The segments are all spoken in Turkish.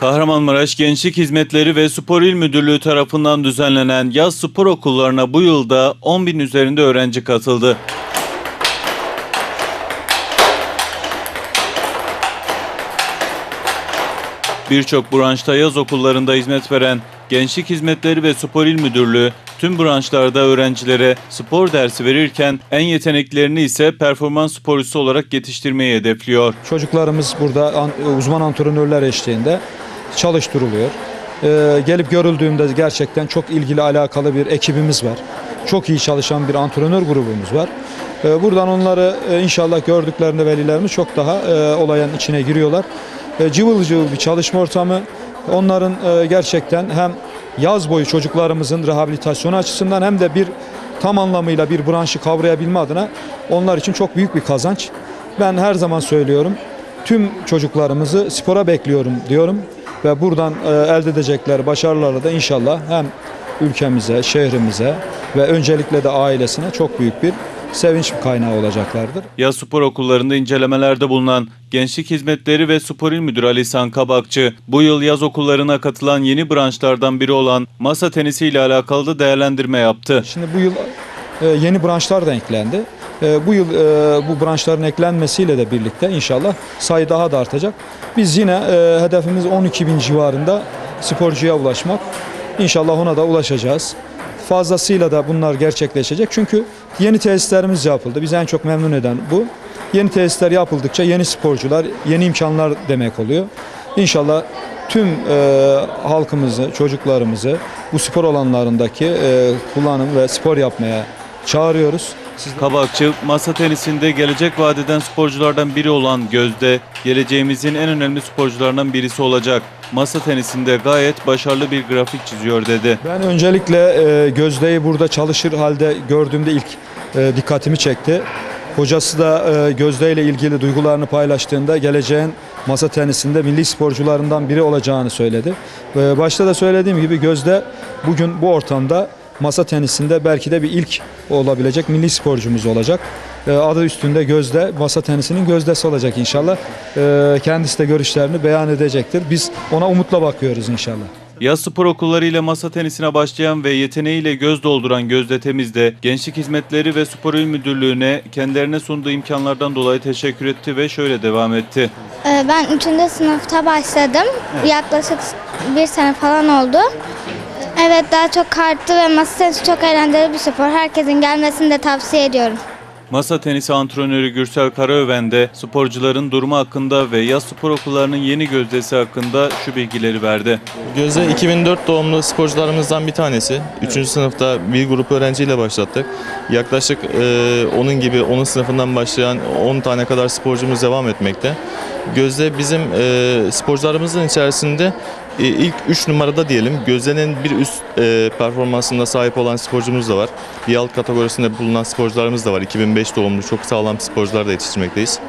Kahramanmaraş Gençlik Hizmetleri ve Spor İl Müdürlüğü tarafından düzenlenen yaz spor okullarına bu yılda 10 bin üzerinde öğrenci katıldı. Birçok branşta yaz okullarında hizmet veren Gençlik Hizmetleri ve Spor İl Müdürlüğü tüm branşlarda öğrencilere spor dersi verirken en yeteneklerini ise performans sporcusu olarak yetiştirmeyi hedefliyor. Çocuklarımız burada an- uzman antrenörler eşliğinde çalıştırılıyor. Ee, gelip görüldüğümde gerçekten çok ilgili alakalı bir ekibimiz var. Çok iyi çalışan bir antrenör grubumuz var. Ee, buradan onları e, inşallah gördüklerinde velilerimiz çok daha e, olayın içine giriyorlar. E, cıvıl cıvıl bir çalışma ortamı. Onların e, gerçekten hem yaz boyu çocuklarımızın rehabilitasyonu açısından hem de bir tam anlamıyla bir branşı kavrayabilme adına onlar için çok büyük bir kazanç. Ben her zaman söylüyorum. Tüm çocuklarımızı spora bekliyorum diyorum ve buradan e, elde edecekleri başarılarla da inşallah hem ülkemize, şehrimize ve öncelikle de ailesine çok büyük bir sevinç kaynağı olacaklardır. Yaz spor okullarında incelemelerde bulunan Gençlik Hizmetleri ve Spor İl Müdürü Ali İhsan Kabakçı, bu yıl yaz okullarına katılan yeni branşlardan biri olan masa tenisi ile alakalı da değerlendirme yaptı. Şimdi bu yıl yeni branşlar da eklendi. E, Bu yıl e, bu branşların eklenmesiyle de birlikte inşallah sayı daha da artacak. Biz yine e, hedefimiz 12 bin civarında sporcuya ulaşmak. İnşallah ona da ulaşacağız. Fazlasıyla da bunlar gerçekleşecek. Çünkü yeni tesislerimiz yapıldı. Bizi en çok memnun eden bu. Yeni tesisler yapıldıkça yeni sporcular, yeni imkanlar demek oluyor. İnşallah tüm e, halkımızı, çocuklarımızı bu spor alanlarındaki e, kullanım ve spor yapmaya çağırıyoruz. Siz Kabakçı, masa tenisinde gelecek vadeden sporculardan biri olan Gözde, geleceğimizin en önemli sporcularından birisi olacak. Masa tenisinde gayet başarılı bir grafik çiziyor dedi. Ben öncelikle e, Gözde'yi burada çalışır halde gördüğümde ilk e, dikkatimi çekti. Hocası da e, Gözde ile ilgili duygularını paylaştığında geleceğin masa tenisinde milli sporcularından biri olacağını söyledi. E, başta da söylediğim gibi Gözde bugün bu ortamda masa tenisinde belki de bir ilk olabilecek milli sporcumuz olacak. E, adı üstünde Gözde, masa tenisinin gözdesi olacak inşallah. E, kendisi de görüşlerini beyan edecektir. Biz ona umutla bakıyoruz inşallah. Yaz spor okulları ile masa tenisine başlayan ve yeteneğiyle göz dolduran Gözde Temiz de Gençlik Hizmetleri ve Spor İl Müdürlüğü'ne kendilerine sunduğu imkanlardan dolayı teşekkür etti ve şöyle devam etti. Ee, Ben 3. sınıfta başladım. Yaklaşık bir sene falan oldu. Evet daha çok kartlı ve masa tenisi çok eğlenceli bir spor. Herkesin gelmesini de tavsiye ediyorum. Masa tenisi antrenörü Gürsel Karaöven de sporcuların durumu hakkında ve yaz spor okullarının yeni gözdesi hakkında şu bilgileri verdi. Gözde 2004 doğumlu sporcularımızdan bir tanesi. 3. sınıfta bir grup öğrenciyle başlattık. Yaklaşık e, onun gibi onun sınıfından başlayan 10 tane kadar sporcumuz devam etmekte. Gözde bizim e, sporcularımızın içerisinde ilk 3 numarada diyelim. Gözde'nin bir üst e, performansında sahip olan sporcumuz da var. Bir alt kategorisinde bulunan sporcularımız da var. 2005 doğumlu çok sağlam sporcular da yetiştirmekteyiz.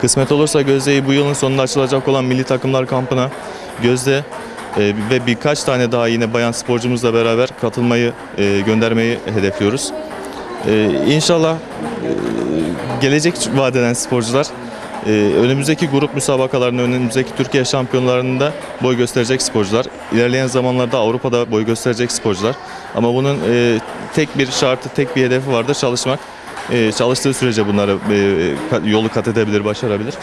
Kısmet olursa Gözde'yi bu yılın sonunda açılacak olan milli takımlar kampına Gözde e, ve birkaç tane daha yine bayan sporcumuzla beraber katılmayı, e, göndermeyi hedefliyoruz. E, inşallah e, gelecek vadeden sporcular e, önümüzdeki grup müsabakalarında, önümüzdeki Türkiye şampiyonlarında boy gösterecek sporcular. İlerleyen zamanlarda Avrupa'da boy gösterecek sporcular. Ama bunun e, tek bir şartı, tek bir hedefi vardır çalışmak. E, çalıştığı sürece bunları e, yolu kat edebilir, başarabilir.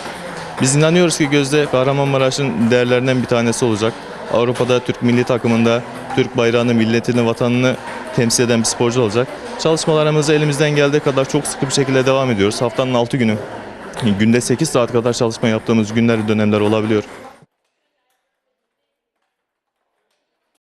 Biz inanıyoruz ki Gözde Kahramanmaraş'ın değerlerinden bir tanesi olacak. Avrupa'da Türk milli takımında Türk bayrağını, milletini, vatanını temsil eden bir sporcu olacak. Çalışmalarımızı elimizden geldiği kadar çok sıkı bir şekilde devam ediyoruz. Haftanın 6 günü günde 8 saat kadar çalışma yaptığımız günler, dönemler olabiliyor.